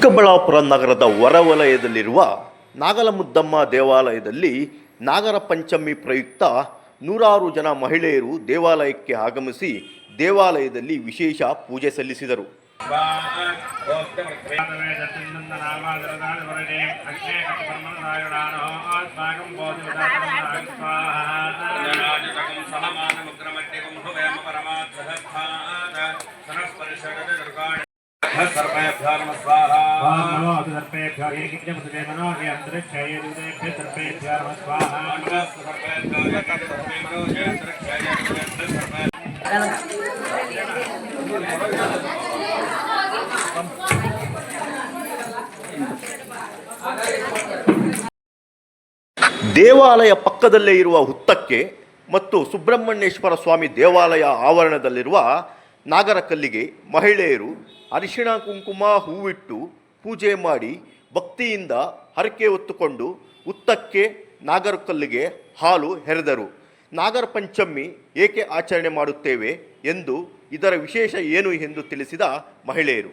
ಚಿಕ್ಕಬಳ್ಳಾಪುರ ನಗರದ ಹೊರವಲಯದಲ್ಲಿರುವ ನಾಗಲಮುದ್ದಮ್ಮ ದೇವಾಲಯದಲ್ಲಿ ನಾಗರ ಪಂಚಮಿ ಪ್ರಯುಕ್ತ ನೂರಾರು ಜನ ಮಹಿಳೆಯರು ದೇವಾಲಯಕ್ಕೆ ಆಗಮಿಸಿ ದೇವಾಲಯದಲ್ಲಿ ವಿಶೇಷ ಪೂಜೆ ಸಲ್ಲಿಸಿದರು. ಸರ್ವೇ ದೇವಾಲಯ ಪಕ್ಕದಲ್ಲೇ ಇರುವ ಹುತ್ತಕ್ಕೆ ಮತ್ತು ಸುಬ್ರಹ್ಮಣ್ಯೇಶ್ವರ ಸ್ವಾಮಿ ದೇವಾಲಯ ಆವರಣದಲ್ಲಿರುವ ನಾಗರಕಲ್ಲಿಗೆ ಮಹಿಳೆಯರು ಅರಿಶಿಣ ಕುಂಕುಮ ಹೂವಿಟ್ಟು ಪೂಜೆ ಮಾಡಿ ಭಕ್ತಿಯಿಂದ ಹರಕೆ ಹೊತ್ತುಕೊಂಡು ಉತ್ತಕ್ಕೆ ನಾಗರಕಲ್ಲಿಗೆ ಹಾಲು ಹೆರೆದರು. ನಾಗರ ಪಂಚಮಿ ಏಕೆ ಆಚರಣೆ ಮಾಡುತ್ತೇವೆ ಎಂದು ಇದರ ವಿಶೇಷ ಏನು ಎಂದು ತಿಳಿಸಿದ ಮಹಿಳೆಯರು.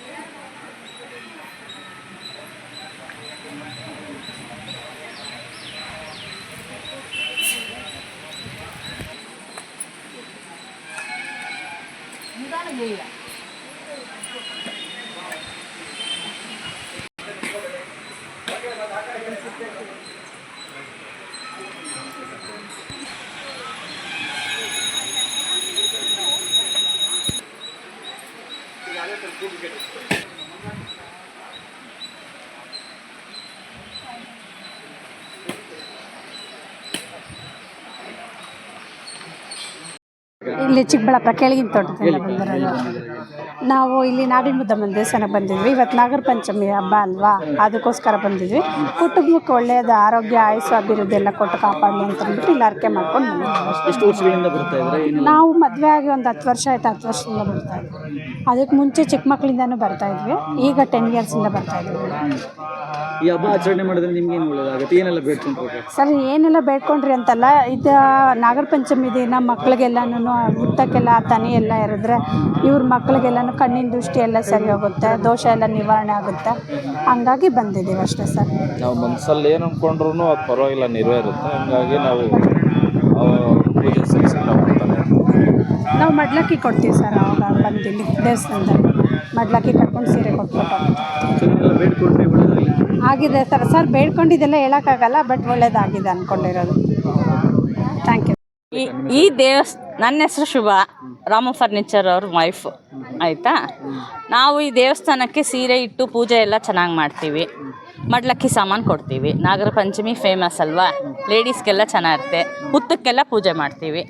comida. Gracias. ಇಲ್ಲಿ ಚಿಕ್ಕಬಳ್ಳಾಪುರ ಕೆಳಗಿನ ತೋಟದಿಂದ ಬಂದಿರೋದು. ನಾವು ಇಲ್ಲಿ ನಾಡಿನ ಮುದ್ದಮ್ಮನ ದೇವಸ್ಥಾನಕ್ಕೆ ಬಂದಿದ್ವಿ. ಇವತ್ತು ನಾಗರ ಪಂಚಮಿ ಹಬ್ಬ ಅಲ್ವಾ? ಅದಕ್ಕೋಸ್ಕರ ಬಂದಿದ್ವಿ. ಕುಟುಂಬಕ್ಕೆ ಒಳ್ಳೆಯದು ಆರೋಗ್ಯ ಆಯಸ್ಸು ಅಭಿವೃದ್ಧಿ ಎಲ್ಲ ಕೊಟ್ಟು ಕಾಪಾಡಲಿ ಅಂತ ಅಂದ್ಬಿಟ್ಟು ಇಲ್ಲಿ ಅರ್ಕೆ ಮಾಡ್ಕೊಂಡು ಬಂದಿದ್ವಿ. ನಾವು ಮದುವೆ ಆಗಿ ಒಂದು ಹತ್ತು ವರ್ಷ ಆಯ್ತು ಹತ್ತು ವರ್ಷದಿಂದ ಬರ್ತಾ ಇದ್ವಿ. ಅದಕ್ಕೆ ಮುಂಚೆ ಚಿಕ್ಕ ಮಕ್ಕಳಿಂದನೂ ಬರ್ತಾ ಇದ್ವಿ. ಈಗ ಟೆನ್ ಇಯರ್ಸಿಂದ ಬರ್ತಾ ಇದ್ವಿ. ಈ ಹಬ್ಬ ಆಚರಣೆ ಮಾಡಿದ್ರೆ ನಿಮ್ಗೆ ಏನು ಒಳ್ಳೇದಾಗುತ್ತೆ? ಏನೆಲ್ಲ ಸರ್ ಏನೆಲ್ಲ ಬೇಡ್ಕೊಂಡ್ರಿ ಅಂತಲ್ಲ ಇದು ನಾಗರ ಪಂಚಮಿ ದಿನ ಮಕ್ಳಿಗೆಲ್ಲನೂ ಹುತ್ತಕ್ಕೆಲ್ಲ ತನಿ ಎಲ್ಲ ಇರಿದ್ರೆ ಇವ್ರ ಮಕ್ಳಿಗೆಲ್ಲನೂ ಕಣ್ಣಿನ ದೃಷ್ಟಿ ಎಲ್ಲ ಸರಿ ಹೋಗುತ್ತೆ ದೋಷ ಎಲ್ಲ ನಿವಾರಣೆ ಆಗುತ್ತೆ. ಹಂಗಾಗಿ ಬಂದಿದ್ದೀವಿ ಅಷ್ಟೇ ಸರ್. ನಾವು ಮನಸ್ಸಲ್ಲಿ ಏನು ಅಂದ್ಕೊಂಡ್ರು ಅದು ಪರವಾಗಿಲ್ಲ ನೆರವೇರುತ್ತೆ ಹಂಗಾಗಿ ನಾವು ನಾವು ಮಡ್ಲಕ್ಕಿ ಕೊಡ್ತೀವಿ ಸರ್ ಅವಾಗ ಬಂದಿಲ್ಲಿ ದೇವಸ್ಥಾನದಲ್ಲಿ. ಮಡ್ಲಕ್ಕಿ ಕಟ್ಕೊಂಡು ಸೀರೆ ಕೊಟ್ಬಿಟ್ಟು ಬೇಡ್ಕೊಂಡ್ರೆ ಆಗಿದೆ ಸರ್. ಸರ್, ಬೇಡ್ಕೊಂಡಿದ್ದೆಲ್ಲ ಹೇಳೋಕ್ಕಾಗಲ್ಲ ಬಟ್ ಒಳ್ಳೇದಾಗಿದೆ ಅಂದ್ಕೊಂಡಿರೋದು ಥ್ಯಾಂಕ್ ಯು ಈ ಈ ದೇವಸ್ ನನ್ನ ಹೆಸರು ಶುಭ. ರಾಮ ಫರ್ನಿಚರ್ ಅವ್ರ ವೈಫ್ ಆಯಿತಾ? ನಾವು ಈ ದೇವಸ್ಥಾನಕ್ಕೆ ಸೀರೆ ಇಟ್ಟು ಪೂಜೆ ಎಲ್ಲ ಚೆನ್ನಾಗಿ ಮಾಡ್ತೀವಿ. ಮಡ್ಲಕ್ಕಿ ಸಾಮಾನು ಕೊಡ್ತೀವಿ. ನಾಗರ ಪಂಚಮಿ ಫೇಮಸ್ ಅಲ್ವಾ? ಲೇಡೀಸ್ಗೆಲ್ಲ ಚೆನ್ನಾಗಿರುತ್ತೆ. ಹುತ್ತಕ್ಕೆಲ್ಲ ಪೂಜೆ ಮಾಡ್ತೀವಿ.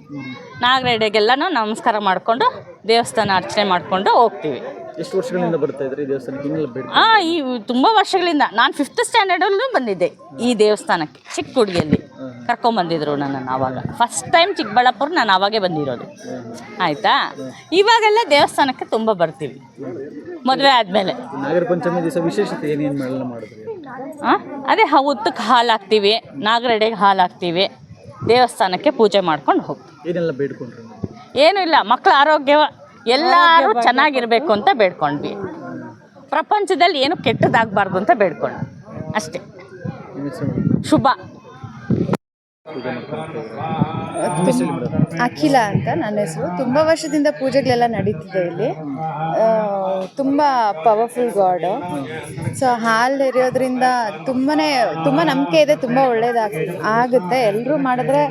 ನಾಗರಡೆಗೆಲ್ಲನೂ ನಮಸ್ಕಾರ ಮಾಡಿಕೊಂಡು ದೇವಸ್ಥಾನ ಅರ್ಚನೆ ಮಾಡಿಕೊಂಡು ಹೋಗ್ತೀವಿ. ಎಷ್ಟು ವರ್ಷಗಳಿಂದ ಬರ್ತಾ ಇದ್ರಿ ದೇವಸ್ಥಾನಕ್ಕೆ? ಬೇಡ. ಆ ಈ ತುಂಬ ವರ್ಷಗಳಿಂದ. ನಾನು ಫಿಫ್ತ್ ಸ್ಟ್ಯಾಂಡರ್ಡಲ್ಲೂ ಬಂದಿದ್ದೆ ಈ ದೇವಸ್ಥಾನಕ್ಕೆ ಚಿಕ್ಕ ಹುಡುಗಿಯಲ್ಲಿ ಕರ್ಕೊಂಬಂದಿದ್ರು ನನ್ನ ಆವಾಗ ಫಸ್ಟ್ ಟೈಮ್ ಚಿಕ್ಕಬಳ್ಳಾಪುರ ನಾನು ಆವಾಗೇ ಬಂದಿರೋದು. ಆಯಿತಾ? ಇವಾಗೆಲ್ಲ ದೇವಸ್ಥಾನಕ್ಕೆ ತುಂಬ ಬರ್ತೀವಿ. ಮದುವೆ ಆದಮೇಲೆ. ನಾಗರ ಪಂಚಮಿ ದಿವಸ ವಿಶೇಷತೆ ಏನೇನು ಮಾಡಿದ್ರಿ? ಅದೇ ಹ- ಹುತ್ತಕ್ಕೆ ಹಾಲು ಹಾಕ್ತೀವಿ ನಾಗರಡೆಗೆ ಹಾಲು ಹಾಕ್ತೀವಿ ದೇವಸ್ಥಾನಕ್ಕೆ ಪೂಜೆ ಮಾಡ್ಕೊಂಡು ಹೋಗ್ತೀವಿ. ಏನೆಲ್ಲ ಬೇಡ್ಕೊಂಡ್ರಿ ನೀವು? ಏನೂ ಇಲ್ಲ ಮಕ್ಕಳ ಆರೋಗ್ಯ ಎಲ್ಲರೂ ಚೆನ್ನಾಗಿರಬೇಕು ಅಂತ ಬೇಡ್ಕೊಂಡ್ವಿ. ಪ್ರಪಂಚದಲ್ಲಿ ಏನು ಕೆಟ್ಟದಾಗಬಾರ್ದು ಅಂತ ಬೇಡ್ಕೊಂಡ್ವಿ. ಅಷ್ಟೇ. ಶುಭ. ಅಖಿಲ ಅಂತ ನನ್ನ ಹೆಸರು. ತುಂಬ ವರ್ಷದಿಂದ ಪೂಜೆಗಳೆಲ್ಲ ನಡೀತಿದೆ ಇಲ್ಲಿ. ತುಂಬ ಪವರ್ಫುಲ್ ಗಾಡ್ ಸೊ ಹಾಲು ಎರೆಯೋದ್ರಿಂದ ತುಂಬಾ ತುಂಬ ನಂಬಿಕೆ ಇದೆ ತುಂಬ ಒಳ್ಳೇದಾಗ ಆಗುತ್ತೆ. ಎಲ್ಲರೂ ಮಾಡಿದ್ರೆ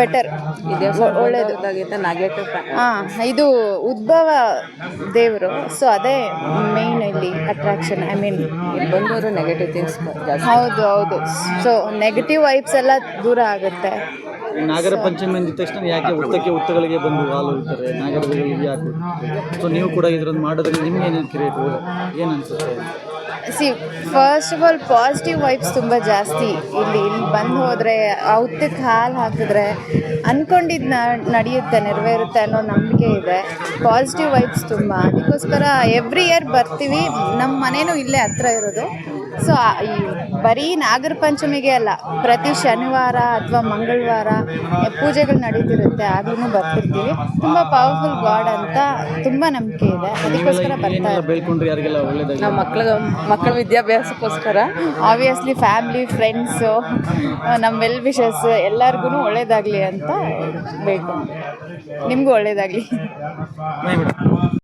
ಬೆಟರ್ ಒಳ್ಳೇದು. ಹಾಂ ಇದು ಉದ್ಭವ ದೇವರು. ಸೊ ಅದೇ ಮೇನ್ ಇಲ್ಲಿ ಅಟ್ರಾಕ್ಷನ್ ಐ ಮೀನ್ ಬಂದವರು ನೆಗೆಟಿವ್ ಥಿಂಗ್ಸ್ ಹೌದು ಹೌದು. ಸೊ ನೆಗೆಟಿವ್ ವೈಬ್ಸ್ ಎಲ್ಲ ದೂರ ಆಗುತ್ತೆ. ನಾಗರ ಪಂಚಮಿ ಅಂದ ತಕ್ಷಣ ಯಾಕೆ ಉತ್ತಕ್ಕೆ ಉತ್ತಗಳಿಗೆ ಬಂದು ಹಾಲು ಇರ್ತಾರೆ ನಾಗರಗಳಿಗೆ ಯಾಕೆ ಸೊ ನೀವು ಕೂಡ ಇದ್ರದ್ದು ಮಾಡೋದ್ರಿಂದ ನಿಮ್ಗೆ ಏನೇನು ಕ್ರಿಯೇಟ್ ಏನು ಅನ್ಸುತ್ತೆ? See first of all positive vibes ತುಂಬ ಜಾಸ್ತಿ. ಇಲ್ಲಿ ಇಲ್ಲಿ ಬಂದು ಹೋದರೆ ಔತಕ್ಕೆ ಹಾಲು ಹಾಕಿದ್ರೆ ಅಂದ್ಕೊಂಡಿದ್ದು ನಡೆಯುತ್ತೆ ನೆರವೇರುತ್ತೆ ಅನ್ನೋ ನಂಬಿಕೆ ಇದೆ. ಪಾಸಿಟಿವ್ ವೈಬ್ಸ್ ತುಂಬ. ಅದಕ್ಕೋಸ್ಕರ ಎವ್ರಿ ಇಯರ್ ಬರ್ತೀವಿ. ನಮ್ಮ ಮನೇನೂ ಇಲ್ಲೇ ಹತ್ರ ಇರೋದು. ಸೊ ಈ ಬರೀ ನಾಗರ ಪಂಚಮಿಗೆ ಅಲ್ಲ ಪ್ರತಿ ಶನಿವಾರ ಅಥವಾ ಮಂಗಳವಾರ ಪೂಜೆಗಳು ನಡೀತಿರುತ್ತೆ ಆದ್ರೂ ಬರ್ತಿರ್ತೀವಿ. ತುಂಬ ಪವರ್ಫುಲ್ ಗಾಡ್ ಅಂತ ತುಂಬ ನಂಬಿಕೆ ಇದೆ. ಅದಕ್ಕೋಸ್ಕರ ಬರ್ತಾ ನಮ್ಮ ಮಕ್ಳ ಮಕ್ಕಳ ವಿದ್ಯಾಭ್ಯಾಸಕ್ಕೋಸ್ಕರ. ಆಬ್ವಿಯಸ್ಲಿ ಫ್ಯಾಮಿಲಿ ಫ್ರೆಂಡ್ಸು ನಮ್ಮ ವೆಲ್ ವಿಷಸ್ ಎಲ್ಲರಿಗೂ ಒಳ್ಳೇದಾಗಲಿ ಅಂತ ಬೇಕು ನಿಮಗೂ ಒಳ್ಳೇದಾಗಲಿ.